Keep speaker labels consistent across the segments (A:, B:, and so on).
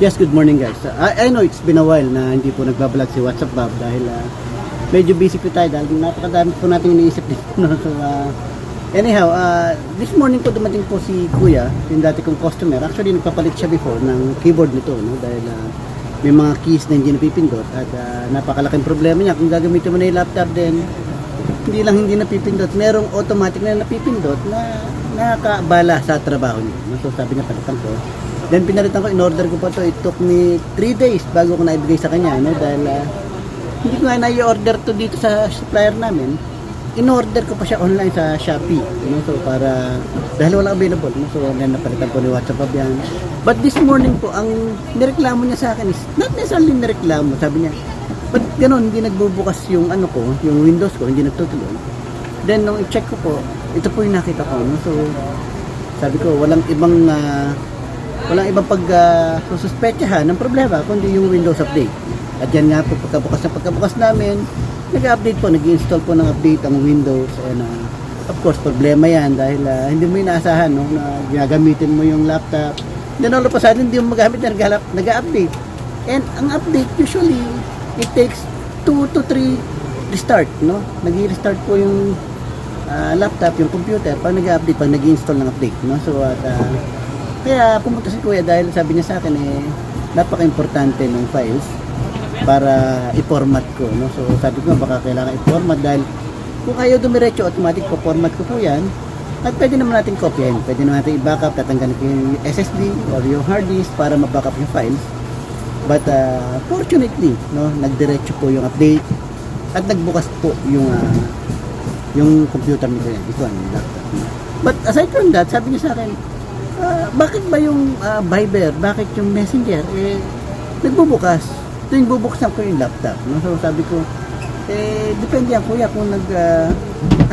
A: Yes, good morning guys. Uh, I, know it's been a while na hindi po nagbablog si WhatsApp Bob dahil uh, medyo busy po tayo dahil napakadami po natin iniisip dito. So, uh, anyhow, uh, this morning po dumating po si Kuya, yung dati kong customer. Actually, nagpapalit siya before ng keyboard nito no? dahil uh, may mga keys na hindi napipindot at uh, napakalaking problema niya. Kung gagamitin mo na yung laptop din, hindi lang hindi napipindot, merong automatic na napipindot na nakakabala sa trabaho niya. So sabi niya, palitan ko. Then pinalitan ko, in-order ko pa to. It took me 3 days bago ko naibigay sa kanya. No? Dahil ah, hindi ko nga na-order to dito sa supplier namin. In-order ko pa siya online sa Shopee. No? So para, dahil wala available. No? So then napalitan ko ni WhatsApp yan. But this morning po, ang nireklamo niya sa akin is, not necessarily nireklamo. Sabi niya, Ba't ganun, hindi nagbubukas yung ano ko, yung Windows ko, hindi nagtutuloy. Then, nung i-check ko po, ito po yung nakita ko. No? So, sabi ko, walang ibang, ah, walang ibang pag uh, sususpetsahan ng problema, kundi yung Windows update. At yan nga po, pagkabukas na pagkabukas namin, nag-update po, nag-install po ng update ang Windows. And, ah, of course, problema yan dahil ah, hindi mo inaasahan no, na gagamitin mo yung laptop. Then all of a sudden, hindi mo magamit na nag- nag-update. And ang update usually it takes 2 to 3 restart, no? Nag-restart po yung ah, laptop, yung computer pag nag-update, pag nag-install ng update, no? So at ah, kaya pumunta si Kuya dahil sabi niya sa akin eh napaka-importante ng files para i-format ko, no? So sabi ko baka kailangan i-format dahil kung ayaw dumiretso automatic po format ko po 'yan. At pwede naman natin copyin, pwede naman natin i-backup, tatanggalin ko yung SSD or yung hard disk para ma-backup yung files. But uh, fortunately, no, nagdiretso po yung update at nagbukas po yung ah, yung computer nito yan, ito ang laptop. But aside from that, sabi niya sa akin, "Ah, bakit ba yung ah, Viber, bakit yung Messenger, eh, nagbubukas. Tuwing bubuksan ko yung laptop. No? So sabi ko, eh, depende yan kuya kung nag, ah,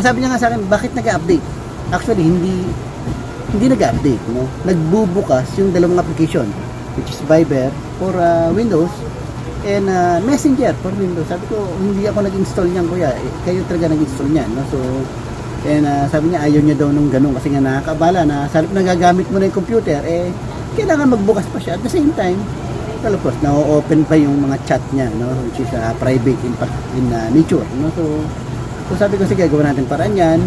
A: sabi niya nga sa akin, bakit nag-update? Actually, hindi, hindi nag-update, no? Nagbubukas yung dalawang application, which is Viber for ah, Windows and ah, Messenger for Windows. Sabi ko, hindi ako nag-install niyan, kuya. Eh, kayo talaga nag-install niyan, no? So, and ah, sabi niya, ayaw niya daw nung ganun kasi nga nakakabala na sa halip na gagamit mo na yung computer, eh, kailangan magbukas pa siya. At the same time, well, of course, na-open pa yung mga chat niya, no? Which is ah, private in, in ah, nature, no? So, so, sabi ko, sige, gawin natin paraan yan.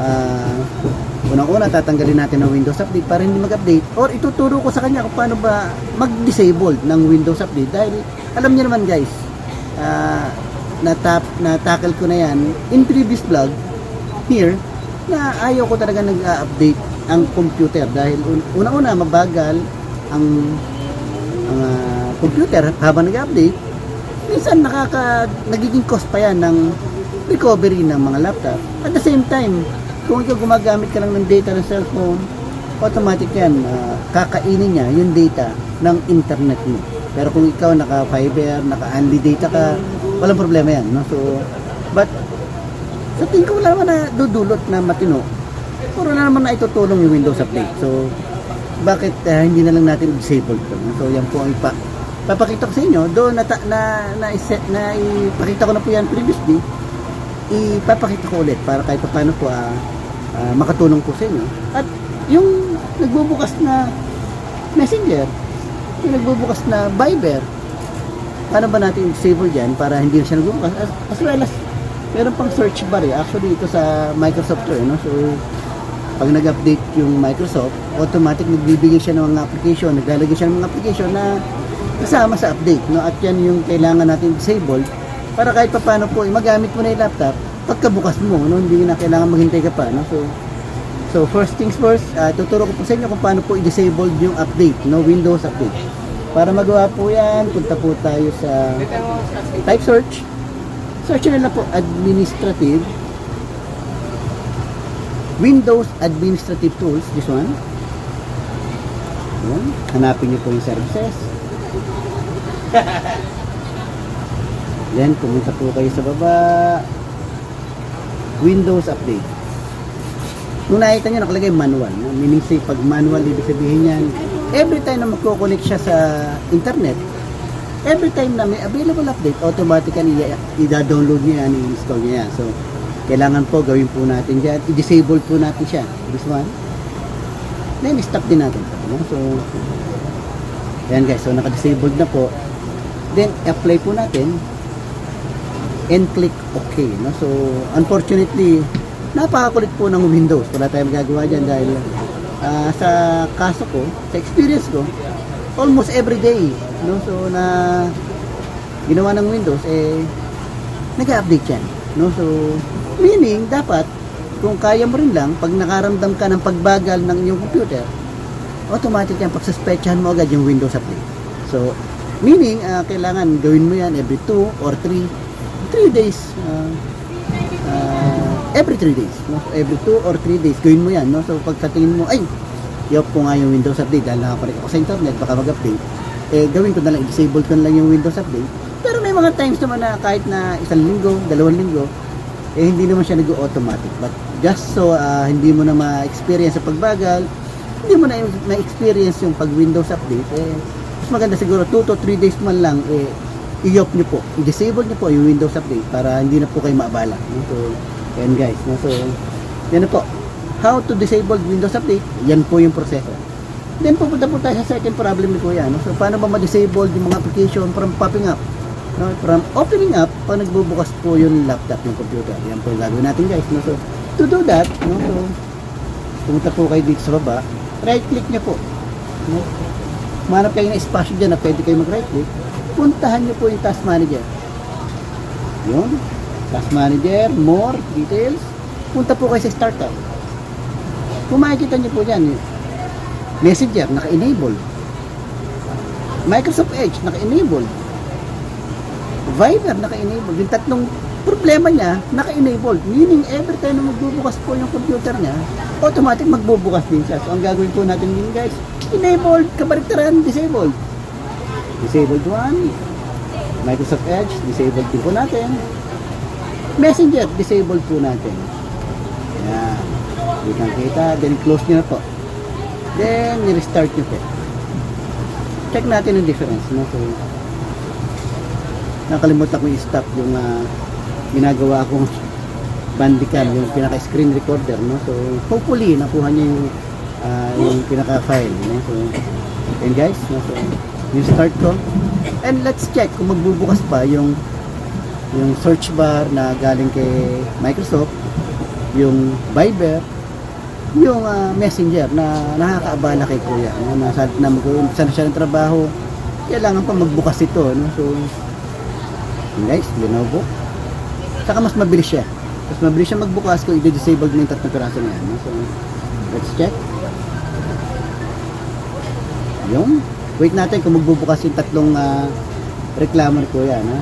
A: Ah, unang-una, tatanggalin natin ang Windows Update para hindi mag-update. Or ituturo ko sa kanya kung paano ba mag-disable ng Windows Update. Dahil, alam niyo naman guys, ah, natap, na-tackle ko na yan in previous vlog here na ayaw ko talaga nag-update ang computer dahil un- una-una mabagal ang ang ah, computer habang nag-update minsan nakaka nagiging cost pa yan ng recovery ng mga laptop. At the same time kung ikaw gumagamit ka lang ng data ng cellphone automatic yan ah, kakainin niya yung data ng internet mo. Pero kung ikaw naka fiber naka unli data ka walang problema yan no? So but sa tingin ko wala naman na dudulot na matino. Puro na naman na itutulong yung Windows Update so bakit ah, hindi na lang natin disable no? so yan po ang ipa papakita ko sa inyo. Doon na, na, na, iset, na ipakita ko na po yan previously. Ipapakita ko ulit para kahit pa paano po ah, ah, makatulong po sa inyo. At yung nagbubukas na messenger yung nagbubukas na Viber paano ba natin disable dyan para hindi na siya nagbubukas? As, as well as meron pang search bar eh. actually ito sa Microsoft to eh, no? so pag nag-update yung Microsoft automatic nagbibigay siya ng mga application. Naglalagay siya ng mga application na kasama sa update no? At yan yung kailangan natin disable para kahit pa paano po eh, magamit mo na yung laptop pagkabukas mo no? Hindi na kailangan maghintay ka pa no? So so first things first ah, tuturo ko po sa inyo kung paano po i-disable yung update no? Windows update. Para magawa po yan punta po tayo sa type search search nyo lang po administrative Windows Administrative Tools this one Ayan. hanapin nyo po yung services Then, pumunta po kayo sa baba. Windows Update. Nung nakita nyo, nakalagay manual. Meaning say, pag manual, ibig sabihin yan, every time na magkoconnect siya sa internet, every time na may available update, automatically i-download niya yan, i-install niya yan. So, kailangan po gawin po natin dyan. I-disable po natin siya. This one. Then, stop din natin. No? So, Ayan guys, so naka-disabled na po. Then, apply po natin and click OK. No? So, unfortunately, napakakulit po ng Windows. Wala tayong magagawa dyan dahil ah, sa kaso ko, sa experience ko, almost every day, no? So, na ginawa ng Windows, eh, nag-update yan. No? So, meaning, dapat, kung kaya mo rin lang, pag nakaramdam ka ng pagbagal ng iyong computer, automatic yan, pagsuspetsahan mo agad yung Windows update. So, meaning, ah, kailangan gawin mo yan every 2 or 3, 3 days. ah, ah, every 3 days. No? So, every 2 or 3 days, gawin mo yan. No? So, pag sa tingin mo, ay, yop ko nga yung Windows update dahil nakaparik ako sa internet, baka mag-update. Eh, gawin ko na lang, disable ko na lang yung Windows update. Pero may mga times naman na kahit na isang linggo, dalawang linggo, eh hindi naman siya nag-automatic. But just so ah, hindi mo na ma-experience sa pagbagal, hindi mo na na-experience yung pag Windows update, eh, mas maganda siguro 2 to 3 days man lang, eh, i-off nyo po, i-disable nyo po yung Windows update para hindi na po kayo maabala. So, yan guys. So, yan na po. How to disable Windows update, yan po yung proseso. Then pupunta po tayo sa second problem ni Kuya. No? So, paano ba ma-disable yung mga application from popping up? No? From opening up, pag nagbubukas po yung laptop, yung computer. Yan po yung gagawin natin guys. No? So, to do that, no? so, pumunta po kayo dito sa baba, right click nyo po. No? Manap kayo ng espasyo dyan na pwede kayo mag right click. Puntahan nyo po yung task manager. Yun. Task manager, more, details. Punta po kayo sa startup. Kung makikita nyo po dyan, Messenger, naka-enable. Microsoft Edge, naka-enable. Viber, naka-enable. Yung tatlong problema niya, naka-enable. Meaning, every time na magbubukas po yung computer niya, automatic magbubukas din siya. So, ang gagawin po natin din guys, enabled, kabaliktaran, disabled. Disabled one. Microsoft Edge, disabled din po natin. Messenger, disabled po natin. Yan. Kitang kita. Then, close nyo na po. Then, ni-restart nyo po. Check natin yung difference. No? So, nakalimutan ko i-stop yung ah, ginagawa kong bandicam, yung pinaka-screen recorder. No? So, hopefully, nakuha niyo yung, ah, yung pinaka-file. No? So, and guys, no? so, yung start ko. And let's check kung magbubukas pa yung yung search bar na galing kay Microsoft, yung Viber, yung ah, messenger na nakakaabala kay kuya no? nasa na na siya ng trabaho kailangan pa magbukas ito no? so guys Lenovo saka mas mabilis siya mas mabilis siya magbukas kung i-disable mo yung tatlong piraso na yan no? so let's check yung wait natin kung magbubukas yung tatlong ah, reklamo ni kuya no?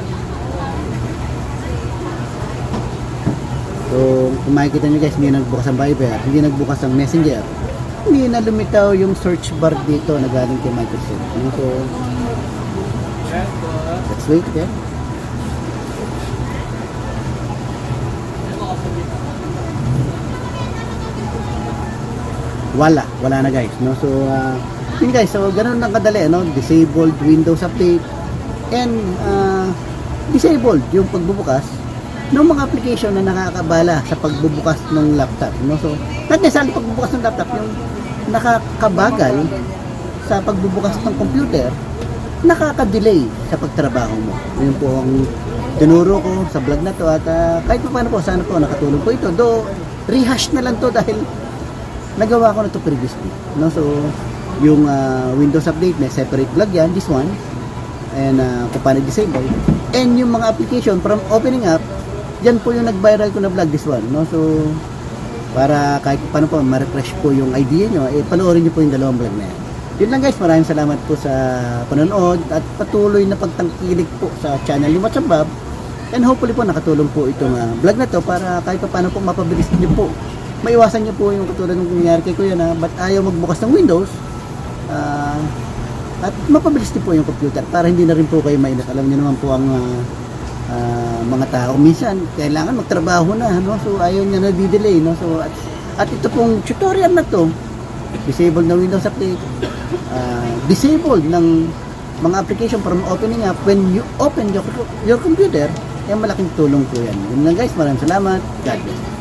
A: So, kung makikita nyo guys, hindi nagbukas ang Viber, hindi nagbukas ang Messenger, hindi na lumitaw yung search bar dito na galing kay Microsoft. Ano? So, let's wait okay? Wala, wala na guys. No? So, uh, yun guys, so ganun lang kadali, no? disabled Windows Update and uh, disabled yung pagbubukas ng mga application na nakakabala sa pagbubukas ng laptop. No? So, not necessarily pagbubukas ng laptop, yung nakakabagal sa pagbubukas ng computer, nakaka-delay sa pagtrabaho mo. Yun po ang tinuro ko sa vlog na to at ah, kahit pa paano po, sana po nakatulong po ito. Do, rehash na lang to dahil nagawa ko na to previously. No? So, yung ah, Windows Update, may separate vlog yan, this one, and uh, kung paano disable. And yung mga application from opening up, yan po yung nag-viral ko na vlog, this one. No? So, para kahit paano po, ma-refresh po yung idea nyo, eh, panoorin nyo po yung dalawang vlog na yan. Yun lang guys, maraming salamat po sa panonood at patuloy na pagtangkilik po sa channel ni What's Bob. And hopefully po nakatulong po itong ah, vlog na to para kahit pa paano po mapabilis nyo po. Maiwasan nyo po yung katulad ng nangyari kay Kuya na ba't ayaw magbukas ng Windows. Ah, at mapabilis din po yung computer para hindi na rin po kayo mainit. Alam niyo naman po ang ah, ah, mga tao. Minsan, kailangan magtrabaho na. No? So, ayaw niya na delay No? So, at, at ito pong tutorial na to, disable na Windows Update, ah, disabled ng mga application from opening up when you open your, your computer, eh malaking tulong po yan. Yun lang guys, maraming salamat. God bless.